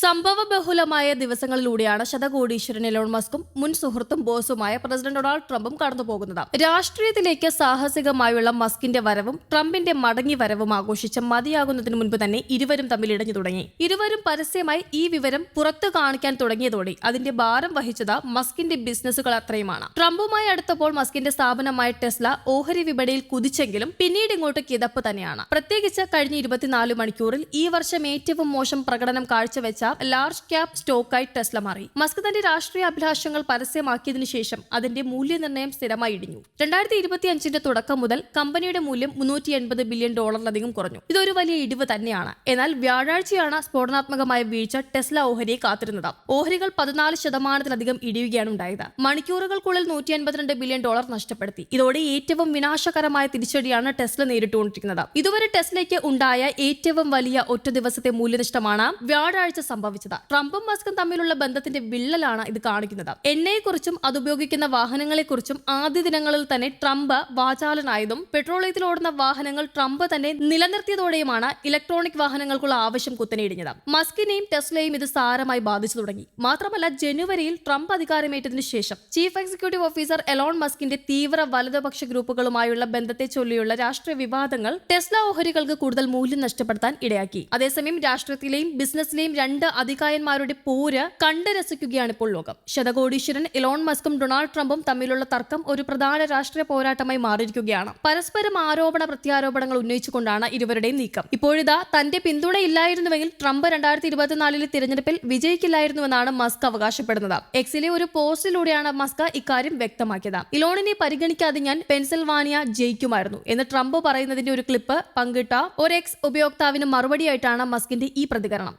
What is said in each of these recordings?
സംഭവ ബഹുലമായ ദിവസങ്ങളിലൂടെയാണ് ശതകോടീശ്വരൻ എലോൺ മസ്കും മുൻ സുഹൃത്തും ബോസുമായ പ്രസിഡന്റ് ഡൊണാൾഡ് ട്രംപും കടന്നുപോകുന്നത് രാഷ്ട്രീയത്തിലേക്ക് സാഹസികമായുള്ള മസ്കിന്റെ വരവും ട്രംപിന്റെ മടങ്ങി വരവും ആഘോഷിച്ച മതിയാകുന്നതിന് മുൻപ് തന്നെ ഇരുവരും തമ്മിൽ ഇടഞ്ഞു തുടങ്ങി. ഇരുവരും പരസ്യമായി ഈ വിവരം പുറത്തു കാണിക്കാൻ തുടങ്ങിയതോടെ അതിന്റെ ഭാരം വഹിച്ചത് മസ്കിന്റെ ബിസിനസ്സുകൾ അത്രയുമാണ്. ട്രംപുമായി അടുത്തപ്പോൾ മസ്കിന്റെ സ്ഥാപനമായ ടെസ്ല ഓഹരി വിപണിയിൽ കുതിച്ചെങ്കിലും പിന്നീട് ഇങ്ങോട്ട് കിതപ്പ് തന്നെയാണ്. പ്രത്യേകിച്ച് കഴിഞ്ഞ ഇരുപത്തിനാല് മണിക്കൂറിൽ ഈ വർഷം ഏറ്റവും മോശം പ്രകടനം കാഴ്ചവെച്ച ലാർജ് ക്യാപ് സ്റ്റോക്കായി ടെസ്ല മാറി. മസ്ക് തന്റെ രാഷ്ട്രീയ അഭിലാഷങ്ങൾ പരസ്യമാക്കിയതിനു ശേഷം അതിന്റെ മൂല്യനിർണയം സ്ഥിരമായി ഇടിഞ്ഞു. രണ്ടായിരത്തി ഇരുപത്തി അഞ്ചിന്റെ തുടക്കം മുതൽ കമ്പനിയുടെ മൂല്യം മുന്നൂറ്റി എൺപത് ബില്യൺ ഡോളറിലധികം കുറഞ്ഞു. ഇതൊരു വലിയ ഇടിവ് തന്നെയാണ്. എന്നാൽ വ്യാഴാഴ്ചയാണ് സ്ഫോടനാത്മകമായ വീഴ്ച ടെസ്ല ഓഹരിയെ കാത്തിരുന്നത്. ഓഹരികൾ പതിനാല് ശതമാനത്തിലധികം ഇടിയുകയാണ് ഉണ്ടായത്. മണിക്കൂറുകൾക്കുള്ളിൽ നൂറ്റി അൻപത്തിരണ്ട് ബില്യൺ ഡോളർ നഷ്ടപ്പെടുത്തി. ഇതോടെ ഏറ്റവും വിനാശകരമായ തിരിച്ചടിയാണ് ടെസ്ല നേരിട്ടുകൊണ്ടിരിക്കുന്നത്. ഇതുവരെ ടെസ്ലയ്ക്ക് ഉണ്ടായ ഏറ്റവും വലിയ ഒറ്റ ദിവസത്തെ മൂല്യനഷ്ടമാണ് വ്യാഴാഴ്ച സംഭവിച്ചത്. ട്രംപും മസ്കും തമ്മിലുള്ള ബന്ധത്തിന്റെ വിള്ളലാണ് ഇത് കാണിക്കുന്നത്. എണ്ണയെക്കുറിച്ചും അതുപയോഗിക്കുന്ന വാഹനങ്ങളെക്കുറിച്ചും ആദ്യ ദിനങ്ങളിൽ തന്നെ ട്രംപ് വാചാലനായതും പെട്രോളിയത്തിൽ ഓടുന്ന വാഹനങ്ങൾ ട്രംപ് തന്നെ നിലനിർത്തിയതോടെയുമാണ് ഇലക്ട്രോണിക് വാഹനങ്ങൾക്കുള്ള ആവശ്യം കുത്തനെയിടിഞ്ഞത്. മസ്കിനെയും ടെസ്ലയും ഇത് സാരമായി ബാധിച്ചു തുടങ്ങി. മാത്രമല്ല ജനുവരിയിൽ ട്രംപ് അധികാരമേറ്റതിനു ശേഷം ചീഫ് എക്സിക്യൂട്ടീവ് ഓഫീസർ എലോൺ മസ്കിന്റെ തീവ്ര വലതുപക്ഷ ഗ്രൂപ്പുകളുമായുള്ള ബന്ധത്തെ ചൊല്ലിയുള്ള രാഷ്ട്രീയ വിവാദങ്ങൾ ടെസ്ല ഓഹരികൾക്ക് കൂടുതൽ മൂല്യം നഷ്ടപ്പെടുത്താൻ ഇടയാക്കി. അതേസമയം രാഷ്ട്രീയത്തിലെയും ബിസിനസ്സിലെയും രണ്ട് അധികായന്മാരുടെ പോര് കണ്ട് രസിക്കുകയാണ് ഇപ്പോൾ ലോകം. ശതകോടീശ്വരൻ ഇലോൺ മസ്കും ഡൊണാൾഡ് ട്രംപും തമ്മിലുള്ള തർക്കം ഒരു പ്രധാന രാഷ്ട്രീയ പോരാട്ടമായി മാറിയിരിക്കുകയാണ്. പരസ്പരം ആരോപണ പ്രത്യാരോപണങ്ങൾ ഉന്നയിച്ചുകൊണ്ടാണ് ഇരുവരുടെയും നീക്കം. ഇപ്പോഴിതാ തന്റെ പിന്തുണയില്ലായിരുന്നുവെങ്കിൽ ട്രംപ് രണ്ടായിരത്തി ഇരുപത്തിനാലിലെ തിരഞ്ഞെടുപ്പിൽ വിജയിക്കില്ലായിരുന്നുവെന്നാണ് മസ്ക് അവകാശപ്പെടുന്നത്. എക്സിലെ ഒരു പോസ്റ്റിലൂടെയാണ് മസ്ക് ഇക്കാര്യം വ്യക്തമാക്കിയത്. ഇലോണിനെ പരിഗണിക്കാതെ ഞാൻ പെൻസിൽവാനിയ ജയിക്കുമായിരുന്നു എന്ന് ട്രംപ് പറയുന്നതിന്റെ ഒരു ക്ലിപ്പ് പങ്കിട്ട ഒരു എക്സ് ഉപയോക്താവിന് മറുപടിയായിട്ടാണ് മസ്കിന്റെ ഈ പ്രതികരണം.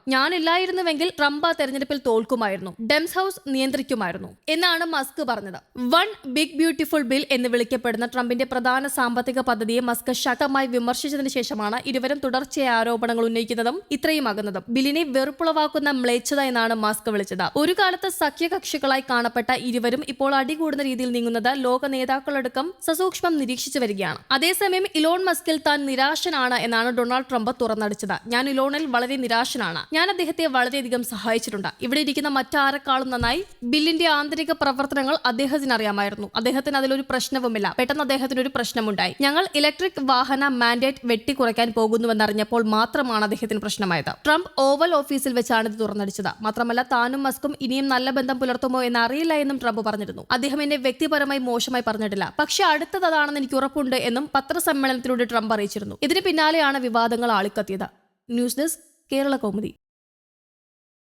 ഞാനില്ലായിരുന്നുവെങ്കിൽ ട്രംപ് ആ തെരഞ്ഞെടുപ്പിൽ തോൽക്കുമായിരുന്നു. ഡെംസ് ഹൌസ് നിയന്ത്രിക്കുമായിരുന്നു. എന്നാണ് മസ്ക് പറഞ്ഞത്. വൺ ബിഗ് ബ്യൂട്ടിഫുൾ ബിൽ എന്ന് വിളിക്കപ്പെടുന്ന ട്രംപിന്റെ പ്രധാന സാമ്പത്തിക പദ്ധതിയെ മസ്ക് ശക്തമായി വിമർശിച്ചതിന് ശേഷമാണ് ഇരുവരും തുടർച്ചയായ ആരോപണങ്ങൾ ഉന്നയിക്കുന്നതും ഇത്രയും ആകുന്നതും ബില്ലിനെ വെറുപ്പുളവാക്കുന്ന മ്ലേച്ഛത എന്നാണ് മസ്ക് വിളിച്ചത്. ഒരു കാലത്ത് സഖ്യകക്ഷികളായി കാണപ്പെട്ട ഇരുവരും ഇപ്പോൾ അടികൂടുന്ന രീതിയിൽ നീങ്ങുന്നത് ലോക നേതാക്കളടക്കം സസൂക്ഷ്മം നിരീക്ഷിച്ചു വരികയാണ്. അതേസമയം ഇലോൺ മസ്കിൽ താൻ നിരാശനാണ് എന്നാണ് ഡൊണാൾഡ് ട്രംപ് തുറന്നടിച്ചത്. ഞാൻ ഇലോണിൽ വളരെ നിരാശനാണ്. ഞാൻ അദ്ദേഹത്തെ വളരെയധികം സഹായിച്ചിട്ടുണ്ട്. ഇവിടെ ഇരിക്കുന്ന മറ്റാരെക്കാളും നന്നായി ബില്ലിന്റെ ആന്തരിക പ്രവർത്തനങ്ങൾ അദ്ദേഹത്തിന് അറിയാമായിരുന്നു അദ്ദേഹത്തിന് അതിലൊരു പ്രശ്നവുമില്ല. പെട്ടെന്ന് അദ്ദേഹത്തിന് ഒരു പ്രശ്നമുണ്ടായി. ഞങ്ങൾ ഇലക്ട്രിക് വാഹന മാൻഡേറ്റ് വെട്ടിക്കുറയ്ക്കാൻ പോകുന്നുവെന്നറിഞ്ഞപ്പോൾ മാത്രമാണ് അദ്ദേഹത്തിന് പ്രശ്നമായത്. ട്രംപ് ഓവൽ ഓഫീസിൽ വെച്ചാണ് ഇത് തുറന്നടിച്ചത്. മാത്രമല്ല താനും മസ്കും ഇനിയും നല്ല ബന്ധം പുലർത്തുമോ എന്ന് അറിയില്ല എന്നും ട്രംപ് പറഞ്ഞിരുന്നു. അദ്ദേഹം എന്നെ വ്യക്തിപരമായി മോശമായി പറഞ്ഞിട്ടില്ല. പക്ഷെ അടുത്തത് അതാണെന്ന് എനിക്ക് ഉറപ്പുണ്ട് എന്നും പത്രസമ്മേളനത്തിലൂടെ ട്രംപ് അറിയിച്ചിരുന്നു. ഇതിന് പിന്നാലെയാണ് വിവാദങ്ങൾ ആളിക്കത്തിയത്. News desk Kerala Kaumudi.